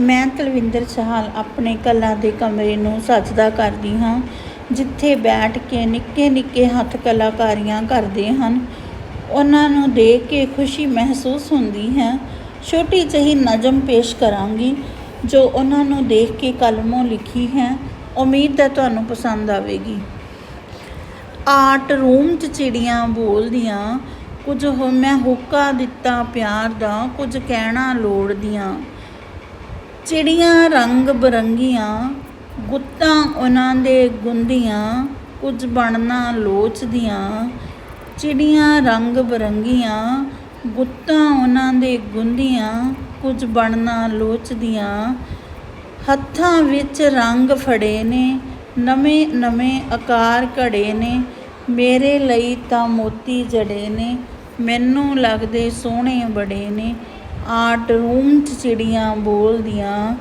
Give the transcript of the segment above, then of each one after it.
ਮੈਂ ਤਲਵਿੰਦਰ ਚਾਹਲ ਆਪਣੇ ਕਲਾ ਦੇ ਕਮਰੇ ਨੂੰ ਸਜਦਾ ਕਰਦੀ ਹਾਂ, ਜਿੱਥੇ ਬੈਠ ਕੇ ਨਿੱਕੇ ਨਿੱਕੇ ਹੱਥ ਕਲਾਕਾਰੀਆਂ ਕਰਦੇ ਹਨ। ਉਹਨਾਂ ਨੂੰ ਦੇਖ ਕੇ ਖੁਸ਼ੀ ਮਹਿਸੂਸ ਹੁੰਦੀ ਹੈ। ਛੋਟੀ ਜਿਹੀ ਨਜ਼ਮ ਪੇਸ਼ ਕਰਾਂਗੀ, ਜੋ ਉਹਨਾਂ ਨੂੰ ਦੇਖ ਕੇ ਕਲਮੋਂ ਲਿਖੀ ਹੈ। ਉਮੀਦ ਹੈ ਤੁਹਾਨੂੰ ਪਸੰਦ ਆਵੇਗੀ। ਆਰਟ ਰੂਮ 'ਚ ਚਿੜੀਆਂ ਬੋਲਦੀਆਂ, ਕੁਝ ਹੋ ਮੈਂ ਹੋਕਾ ਦਿੱਤਾ ਪਿਆਰ ਦਾ, ਕੁਝ ਕਹਿਣਾ ਲੋੜਦੀਆਂ। ਚਿੜੀਆਂ ਰੰਗ ਬਰੰਗੀਆਂ, ਗੁੱਤਾਂ ਉਹਨਾਂ ਦੇ ਗੁੰਦੀਆਂ, ਕੁਝ ਬਣਨਾ ਲੋਚਦੀਆਂ। ਚਿੜੀਆਂ ਰੰਗ ਬਰੰਗੀਆਂ, ਗੁੱਤਾਂ ਉਹਨਾਂ ਦੇ ਗੁੰਦੀਆਂ, ਕੁਝ ਬਣਨਾ ਲੋਚਦੀਆਂ। ਹੱਥਾਂ ਵਿੱਚ ਰੰਗ ਫੜੇ ਨੇ, ਨਵੇਂ ਨਵੇਂ ਆਕਾਰ ਘੜੇ ਨੇ। ਮੇਰੇ ਲਈ ਤਾਂ ਮੋਤੀ ਜੜੇ ਨੇ, ਮੈਨੂੰ ਲੱਗਦੇ ਸੋਹਣੇ ਬੜੇ ਨੇ। ਆਰਟ ਰੂਮ 'ਚ ਚਿੜੀਆਂ ਬੋਲਦੀਆਂ,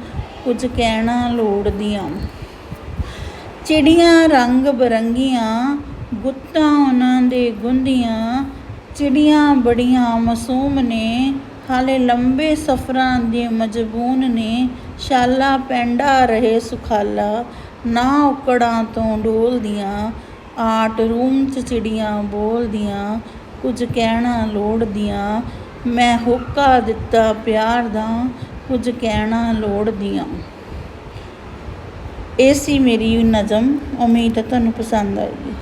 ਕੁਝ ਕਹਿਣਾ ਲੋੜਦੀਆਂ। ਚਿੜੀਆਂ ਰੰਗ ਬਰੰਗੀਆਂ, ਗੁੱਤਾਂ ਉਹਨਾਂ ਦੇ ਗੁੰਦੀਆਂ। ਚਿੜੀਆਂ ਬੜੀਆਂ ਮਾਸੂਮ ਨੇ, ਹਾਲੇ ਲੰਬੇ ਸਫ਼ਰਾਂ ਦੇ ਮਜਬੂਨ ਨੇ। ਸ਼ਾਲਾ ਪੈਂਡਾ ਰਹੇ ਸੁਖਾਲਾ, ਨਾ ਔਕੜਾਂ ਤੋਂ ਡੋਲਦੀਆਂ। ਆਰਟ ਰੂਮ 'ਚ ਚਿੜੀਆਂ ਬੋਲਦੀਆਂ, ਕੁਝ ਕਹਿਣਾ ਲੋੜਦੀਆਂ। ਮੈਂ ਹੋਕਾ ਦਿੱਤਾ ਪਿਆਰ ਦਾ ਕੁਝ ਕਹਿਣਾ ਲੋੜਦੀਆਂ ਇਹ ਸੀ ਮੇਰੀ ਨਜ਼ਮ, ਉਮੀਦ ਹੈ ਤੁਹਾਨੂੰ ਪਸੰਦ ਆਏਗੀ।